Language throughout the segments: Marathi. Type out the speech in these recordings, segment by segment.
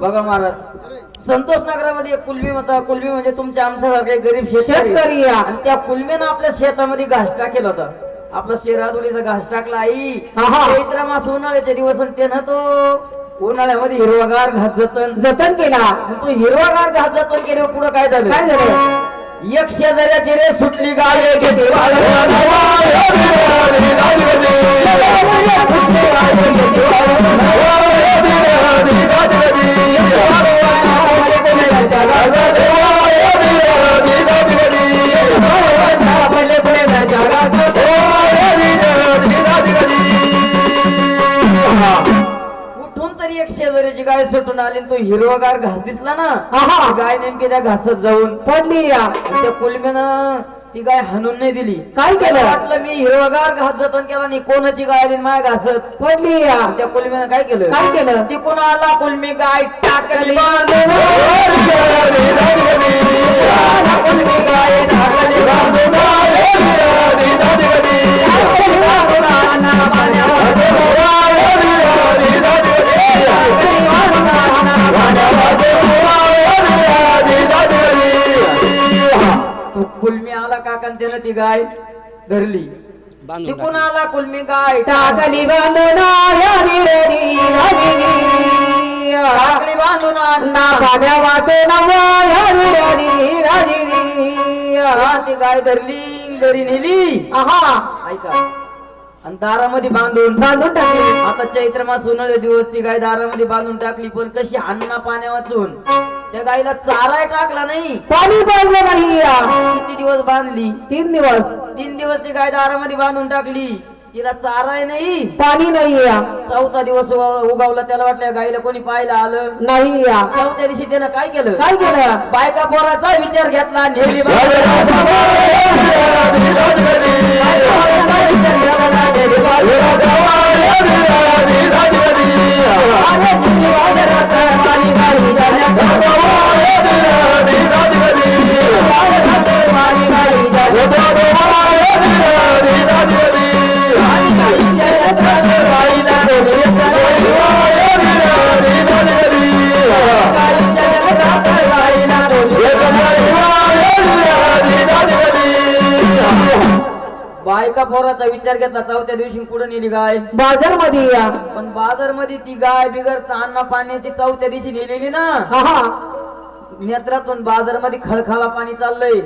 बघा महाराज. संतोष नगरामध्ये एक कुलबी होता कुलबी म्हणजे तुमच्या आमच्यासारखे गरीब शेतकरी. आणि त्या कुलबीनं आपल्या शेतामध्ये घास टाकेल होता. आपला शेरादुरीचा घास टाकला आई. चैत्र मास उन्हाळ्याचे दिवस आणि त्यानं तो उन्हाळ्यामध्ये हिरवागार घास जतन. जतन केला. तो हिरवागार घास जतन केले पुढे काय झालं? काय झालं? एक शेजाऱ्याची रे सुटली गाय तो हिरवागार घास दिसला ना आहा. गाय नेमकी त्या घासात जाऊन पडली या त्या ती गाय हाणून नाही दिली काय केलं? वाटलं मी हिरवागार घास जतन केला नाही कोणाची गाय आली माझ्या घासत पडली या त्या कुलम्यानं काय केलं काय केलं? ती गाय टाकली कुलमी गाय टाकली त्यानं ती गाय धरली. तिकून आला कुलमी गाय? टाकली बांधून टाकली बांधून ती गाय धरली घरी नेली. आहा. ऐका. आणि दारामध्ये बांधून बांधून टाकली. आता चैत्र मास उन्हाळे दिवस ती गाय दारामध्ये बांधून टाकली पण कशी अन्ना पाण्या वाचून त्या गायला चाराय टाकला नाही. पाणी पडलं नाही. या किती दिवस बांधली? तीन दिवस. तीन दिवस ती गाय दारामध्ये बांधून टाकली. तिला चाराय नाही. पाणी नाही. या चौथा दिवस उगा- उगावला त्याला वाटलं गायला कोणी पाहायला आलं. नाही. या चौथ्या दिवशी त्यानं काय केलं? काय केलं? बायका पोराचा विचार घेतला. नेहमी बायका पोराचा विचार घेतला. ராஜராஜ चौथ्या दिवशी पुढे नेली गाय? बाजारमध्ये या. पण बाजारमध्ये ती गाय बिगर अन्न पाण्याची चौथ्या दिवशी नेलेली ना. नेत्रातून बाजारमध्ये खळखळा पाणी चाललंय.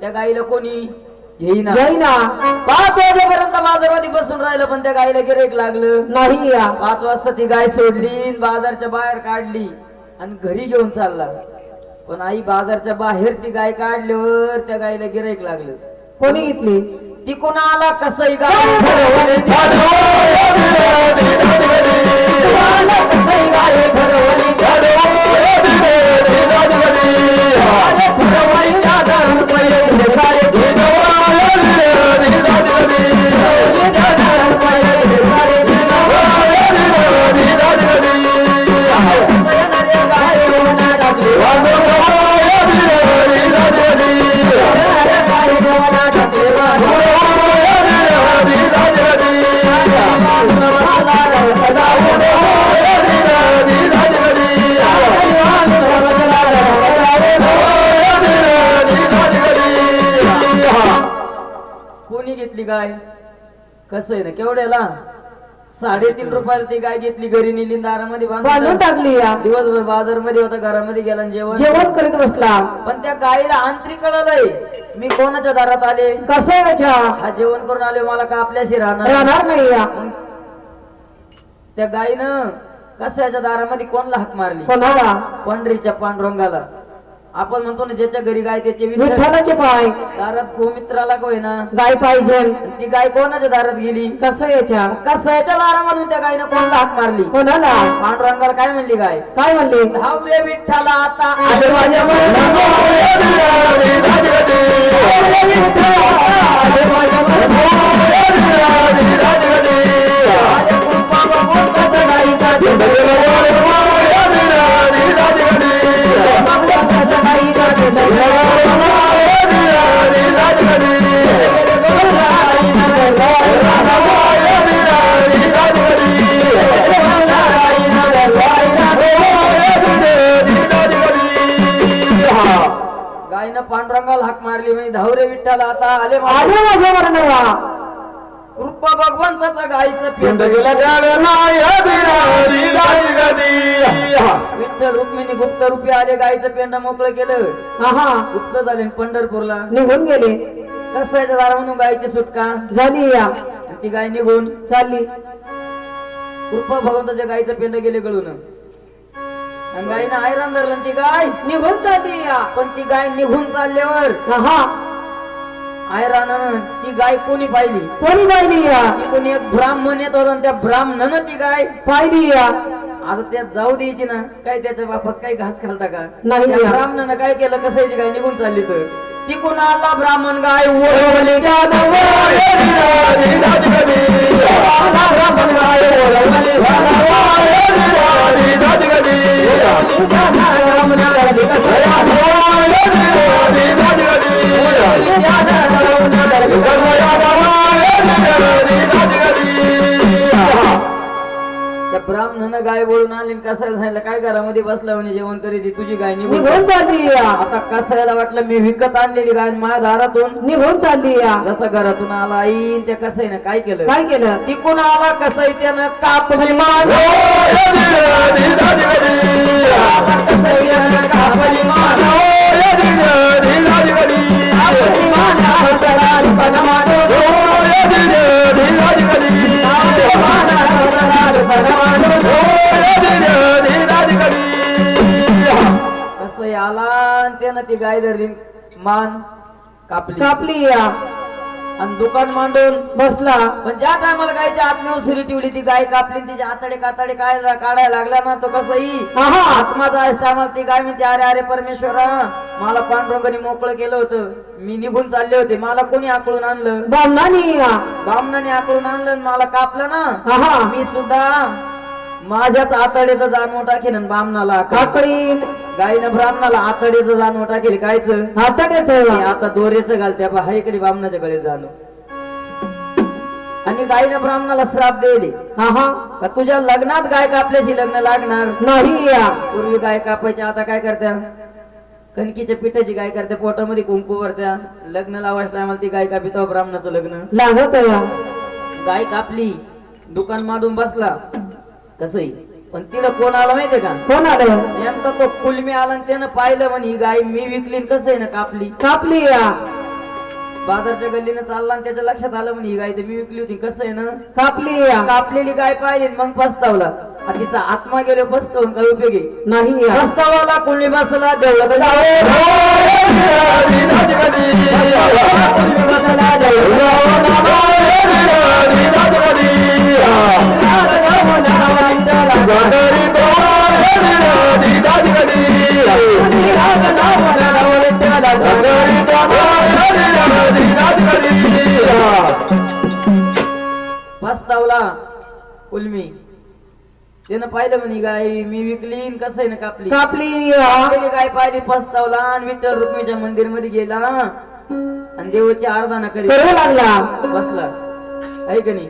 त्या गाईला कोणी पाच वाजेपर्यंत बाजारमध्ये बसून राहिलं पण त्या गाईला गिरेक लागलं. नाही या. पाच वाजता ती गाय सोडली बाजारच्या बाहेर काढली आणि घरी घेऊन चालला. पण आई बाजारच्या बाहेर ती गाय काढल्यावर त्या गायला गिराईक लागलं. कोणी घेतली? ती कोणा आला कसं गाय गाय कसं आहे ना केवढ्याला साडेतीन रुपयाला ती गाय घेतली घरी नेली दारामध्ये बांधून टाकली. या. दिवसभर बाजारमध्ये होता घरामध्ये गेला आणि जेवण जेवण करीत बसला. पण त्या गायीला आंतरिक कळलंय मी कोणाच्या दारात आले? कसं आहे हा जेवण करून आले मला का आपल्याशी राहणार राहणार नाही या. त्या गायीनं कशाच्या दारामध्ये कोणला हाक मारली? कोणाला? पंढरीच्या पांडुरंगाला. आपण म्हणतो ना ज्याच्या घरी गाय त्याचे विठ्ठल. विठ्ठलाचे पाय दारात गोमित्राला काय ना गाय पाहिजे ती गाय कोणाच्या दारात गेली कसं याच्या कसाच्या दारामधून त्या गायीनं कोणला हाक मारली कोणाला पांडुरंगाला काय म्हणली गाय काय म्हणले धावरे विठ्ठला आता आले माझ्या गायनं पांडुरंगाला हाक मारली म्हणजे धावरे विठ्ठल आता आले आले माझ्या मरणाला भगवंताचा गायचं पिंड गेला. विठ्ठल रुक्मिणी गुप्त रूपी आले गायचं पेंड मोकळं केलं. हा गुप्त झाले पंढरपूरला. निघून गेले. कसायच्या दारा म्हणून गायची सुटका? झाली या. ती गाय निघून? चालली कृपा भगवंताच्या गायचं पेंड गेले गळून. आणि गायनं आयरान धरलं ती गाय निघून चालली या. पण ती गाय निघून चालल्यावर हा आयरानं ती गाय कोणी पाहिली कोणी पाहिली या ती कोणी एक ब्राह्मण येत होता आणि त्या ब्राह्मणानं ती गाय पाहिली या आता त्यात जाऊ द्यायची ना काय त्याच्या बापात काही घास खालता का नाही त्या या. ब्राह्मणानं काय केलं कसायची गाय निघून चालली तर ती आला ब्राह्मण गाय ओळवली त्या ब्राह्मणानं गाय बोलून आली कसायला सांगितलं काय घरामध्ये बसला म्हणे जेवण करीत तुझी गाय निघून निघून चालली या. आता कसायला वाटलं मी विकत आणलेली गाय माझ्या दारातून निघून चालली या. जसं घरातून आला आई त्या कसाईनं काय केलं? काय केलं? तिकून आला कसाई त्यानं कापली मान कसाईनं कापली मान गाय धरली मान कापली. कापली या. आणि दुकान मांडून बसला. पण ज्या टायमाला गायच्या आत्म्यावर सुरी ठेवली ती गाय कापली आणि तिचे आतडे कातडे काय काढायला लागला ना तो कसंही. आत्माचा टायमाला ती गाय म्हणते अरे अरे परमेश्वरा मला पांडुरंगाने मोकळं केलं होतं. मी निघून चालले होते. मला कोणी आकळून आणलं? बामणानी या. बामणाने आकळून आणलं आणि मला कापलं ना. मी सुद्धा माझ्याच टाकेन आणि बामणाला आकळीन. काकडीन गायनं ब्राह्मणाला आतडेचं जाणवं टाकेल कायचं? हाताने ते आता दोरेचं घालते बा हाय कधी बामणाच्या गळीत जाणं आणि गायनं ब्राह्मणाला श्राप दिले. हा का तुझ्या लग्नात गाय कापल्याची लग्न लागणार? नाही. या पूर्वी गाय कापायच्या आता काय करत्या? कणकीच्या पिठाची गाय करते पोटामध्ये कुंकू भरत्या. लग्न लावायच्या टायमाला ती गाय कापी तेव्हा ब्राह्मणाचं लग्न. लागत या गाय कापली दुकान मांडून बसला. कसंही. पण तिला कोण आला माहितीये का? कोण आलं नेमका तो कुलमी आला आणि त्यानं पाहिलं म्हणे ही गाय मी विकली कसं आहे ना कापली? कापली या. बाजारच्या गल्लीनं चालला आणि त्याच्या लक्षात आलं म्हणे ही गाय तर मी विकली होती कसं आहे ना? कापली या. कापलेली गाय पाहिली आणि मग पस्तावला. आणि तिचा आत्मा गेलो पस्तावून काय उपयोगी नाही या. पस्तावाला कुलमी बसला देवला. पस्तावला कुलमी. त्यानं पाहिलं म्हणे गाय मी विकली कसं आहे ना कापली? कापली गाय पाहिली पस्तावला आणि विठ्ठल रुक्मीच्या मंदिरमध्ये गेला. आणि देवाची आराधना करी करू लागला. बसला. आहे का नाही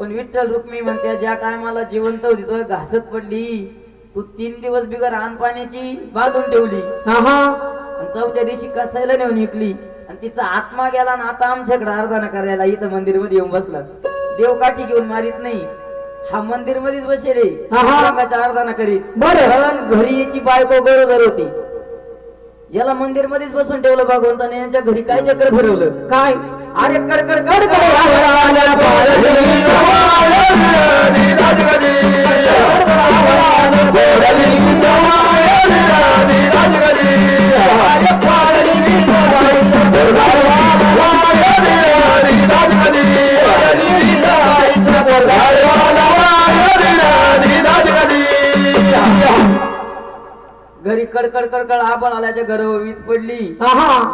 पण विठ्ठल रुक्मी म्हणते ज्या टायमाला जिवंत होती तो घासत पडली. तू तीन दिवस बिगर आण पाण्याची बांधून ठेवली. आणि चौथ्या दिवशी कसायला नेऊन विकली. आणि तिचा आत्मा गेला आणि आता आमच्याकडे आराधना करायला इथं मंदिरमध्ये येऊन बसला. देव काठी घेऊन मारित नाही. हा मंदिर मध्येच बसेले आहा. आराधना करीत. घरी याची बायको गरोदर होती. याला मंदिर मध्येच बसून ठेवलं भगवंताने यांच्या घरी काय चक्र फिरवलं? काय? अरे कडकड कडकड. घरी कडकड कडकड आपण आल्याच्या घरावर वीज पडली.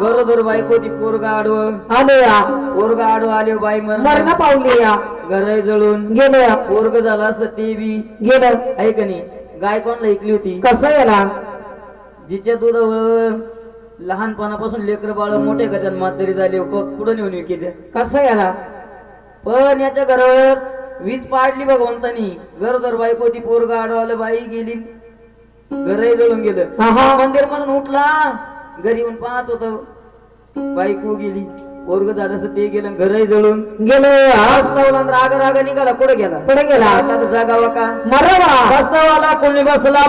गरोदर बायको ती पोरगा आडवं. आले या. पोरगा आडवं आले बाई मरण पावली या. घर जळून. गेलं पोरग झालं असं ते बी. गेलं. आहे का नाही? गाय कोणला ऐकली होती? कसं याला? जिच्या दुधावर लहानपणापासून लेकर बाळ मोठे करतात म्हातारी झाले पुढे नेऊन विकेते? कसं याला? पण याच्या घरावर वीज पाडली भगवंतानी. गरोदर बायको ती पोरगा आडवालं बाई गेली. घरही जळून गेलं. मंदिर मधून उठला घरी येऊन पाहत होत. बायको गेली. वर्ग झालं ते गेलं घरही जळून. गेलो. राग राग निघाला कुठे गेला. पुढे गेला. आता तर जागावा का? मरवा कोणी बसला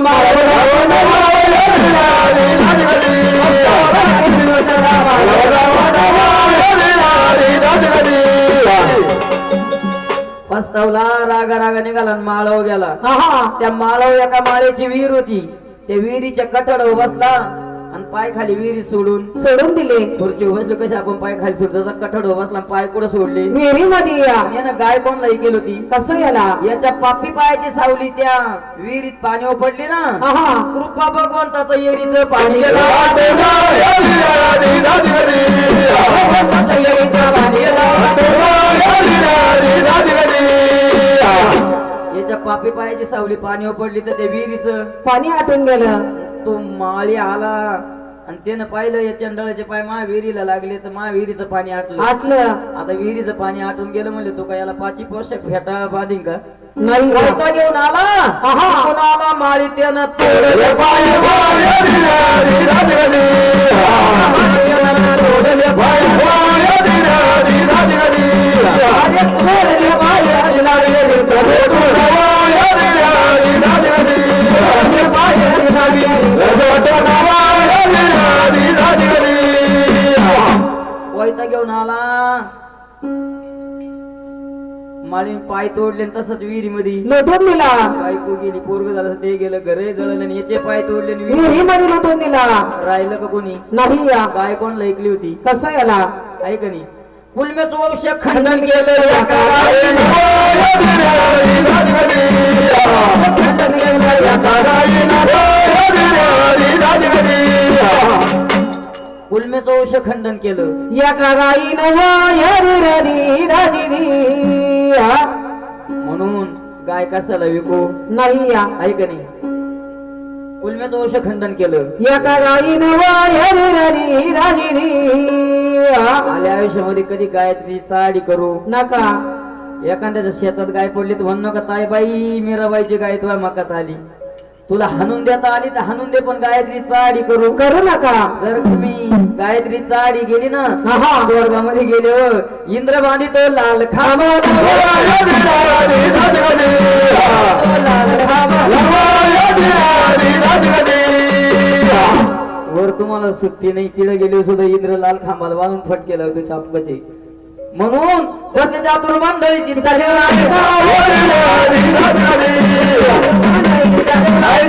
वास्तवला रागा रागा निघाला आणि माळव गेला. त्या माळव एका माळेची विहीर होती. त्या विहिरीच्या कठड बसला आणि पाय खाली विहिरी सोडून सोडून दिले. खुर्ची बसलो कसे आपण पाय खाली सोडतो? कठड बसला पाय कुठं सोडले. विहिरी मध्ये या. आणि यानं गाय कोणलाही केली होती. कसं गेला? याच्या पापी पायाची सावली त्या विहिरीत पाणी पडली ना. कृपा भगवंताचं येरीचं पाणी याच्या पापी पायाची सावली पाणी पडली तर त्या विहिरीचं पाणी आटून गेलं तो माळी आला आणि त्यानं पाहिलं या चंदळाचे पाय मा विहिरीला लागले तर मा विहिरीचं पाणी आटलं आटलं आता विहिरीचं पाणी आटून गेलं म्हणले तो काय याला पाची पोषक फेटा बांधीन का नाही घेऊन आला. कोण आला माळी त्यानं तोडलं माळी पाय तोडले आणि तसंच विहिरीमध्ये. लुटून दिला बायको गेली पोरग झालं ते गेलं घरे जळलं आणि याचे पाय तोडले आणि विहिरी मध्ये लुटून दिला राहिलं का कोणी? नाही या. गाय कोणला ऐकली होती? कसं गेला ऐक नाही? कुलम्याचं वंश खंडन केलं या कुलम्याचं वंश खंडन केलं. या गाईनं वायर ररी ररी या. म्हणून गाय कशाला विकू? नाही या. ऐक नाही? कुलम्याचं वंश खंडन केलं. या. आल्या आयुष्यामध्ये कधी गायत्री चाडी करू? नका. एखाद्याच्या शेतात गाय पडली तर म्हणू नका ताई बाई मीराबाईची गाय तुला मकात आली. तुला हाणून देता आली तर हाणून दे पण गायत्री चाडी करू. करू नका. जर तुम्ही गायत्री चाडी गेली ना हा. स्वर्गामध्ये गेले हो तो लाल वर तुम्हाला सुट्टी नाही तिला गेले सुद्धा इंद्र लाल खांबाला बांधून फटके लावतो चापकाचे म्हणून सत्य चातुर I